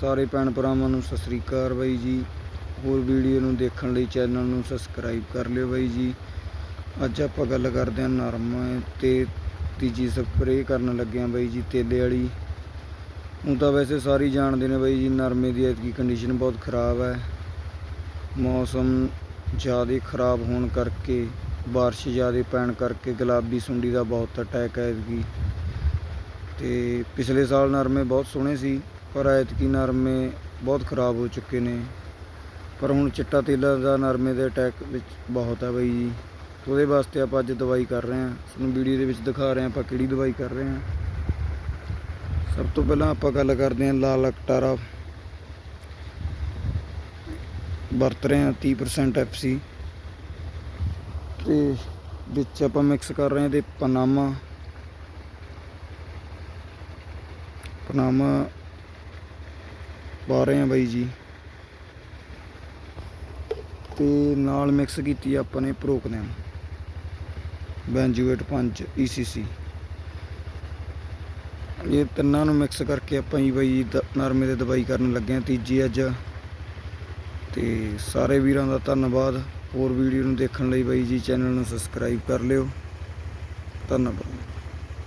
ਸਾਰੇ ਭੈਣ ਭਰਾਵਾਂ ਨੂੰ ਸਤਿ ਸ੍ਰੀ ਅਕਾਲ ਬਾਈ ਜੀ। ਹੋਰ ਵੀਡੀਓ ਨੂੰ ਦੇਖਣ ਲਈ ਚੈਨਲ ਨੂੰ ਸਬਸਕ੍ਰਾਈਬ ਕਰ ਲਿਓ ਬਾਈ ਜੀ। ਅੱਜ ਆਪਾਂ ਗੱਲ ਕਰਦੇ ਹਾਂ ਨਰਮੇ ਤੇ ਤੀਜੀ ਸਪਰੇਅ ਕਰਨ ਲੱਗੇ ਹਾਂ ਬਾਈ ਜੀ ਤੇਲੇ ਵਾਲੀ। ਹੁਣ ਤਾਂ ਵੈਸੇ ਸਾਰੇ ਜਾਣਦੇ ਨੇ ਬਾਈ ਜੀ ਨਰਮੇ ਦੀ ਐਤਕੀ ਕੰਡੀਸ਼ਨ ਬਹੁਤ ਖਰਾਬ ਹੈ। ਮੌਸਮ ਜ਼ਿਆਦਾ ਖਰਾਬ ਹੋਣ ਕਰਕੇ, ਬਾਰਿਸ਼ ਜ਼ਿਆਦਾ ਪੈਣ ਕਰਕੇ ਗੁਲਾਬੀ ਸੁੰਡੀ ਦਾ ਬਹੁਤ ਅਟੈਕ ਹੈ ਐਤਕੀ। ਤੇ ਪਿਛਲੇ ਸਾਲ ਨਰਮੇ ਬਹੁਤ ਸੋਹਣੇ ਸੀ। ਪਰ ਐਤਕੀ ਨਰਮੇ ਬਹੁਤ ਖਰਾਬ ਹੋ ਚੁੱਕੇ ਨੇ। ਪਰ ਹੁਣ ਚਿੱਟਾ ਤੇਲਾ ਦਾ ਨਰਮੇ ਦੇ ਅਟੈਕ ਵਿੱਚ ਬਹੁਤ ਹੈ ਬਾਈ। ਜੀ ਉਹਦੇ ਵਾਸਤੇ ਆਪਾਂ ਅੱਜ ਦਵਾਈ ਕਰ ਰਹੇ ਹਾਂ। ਤੁਹਾਨੂੰ ਵੀਡੀਓ ਦੇ ਵਿੱਚ ਦਿਖਾ ਰਹੇ ਹਾਂ ਆਪਾਂ ਕਿਹੜੀ ਦਵਾਈ ਕਰ ਰਹੇ ਹਾਂ। ਸਭ ਤੋਂ ਪਹਿਲਾਂ ਆਪਾਂ ਗੱਲ ਕਰਦੇ ਹਾਂ ਲਾਲ ਅਕਟਾਰਾ ਵਰਤ ਰਹੇ ਹਾਂ 30% ਐਫਸੀ ਤੇ ਵਿੱਚ ਆਪਾਂ ਮਿਕਸ ਕਰ ਰਹੇ ਹਾਂ ਤੇ ਪਨਾਮਾ। ਪਨਾਮਾ ਪਾ ਰਹੇ ਹਾਂ ਬਾਈ ਜੀ। ਤੇ ਨਾਲ ਮਿਕਸ ਕੀਤੀ ਆਪਾਂ ਨੇ ਪ੍ਰੋਕਨੈਮ ਬੈਂਜੂਏਟ 5 ECC ਇਹ ਤਿੰਨਾਂ ਨੂੰ ਮਿਕਸ ਕਰਕੇ ਆਪਾਂ ਹੀ ਬਾਈ ਦ- ਨਰਮੇ ਦੇ ਦਵਾਈ ਕਰਨ ਲੱਗੇ ਹਾਂ ਤੀਜੀ ਅੱਜ। ਤੇ ਸਾਰੇ ਵੀਰਾਂ ਦਾ ਧੰਨਵਾਦ। ਹੋਰ ਵੀਡੀਓ ਨੂੰ ਦੇਖਣ ਲਈ ਬਾਈ ਜੀ, ਚੈਨਲ ਨੂੰ ਸਬਸਕ੍ਰਾਈਬ ਕਰ ਲਿਓ। ਧੰਨਵਾਦ।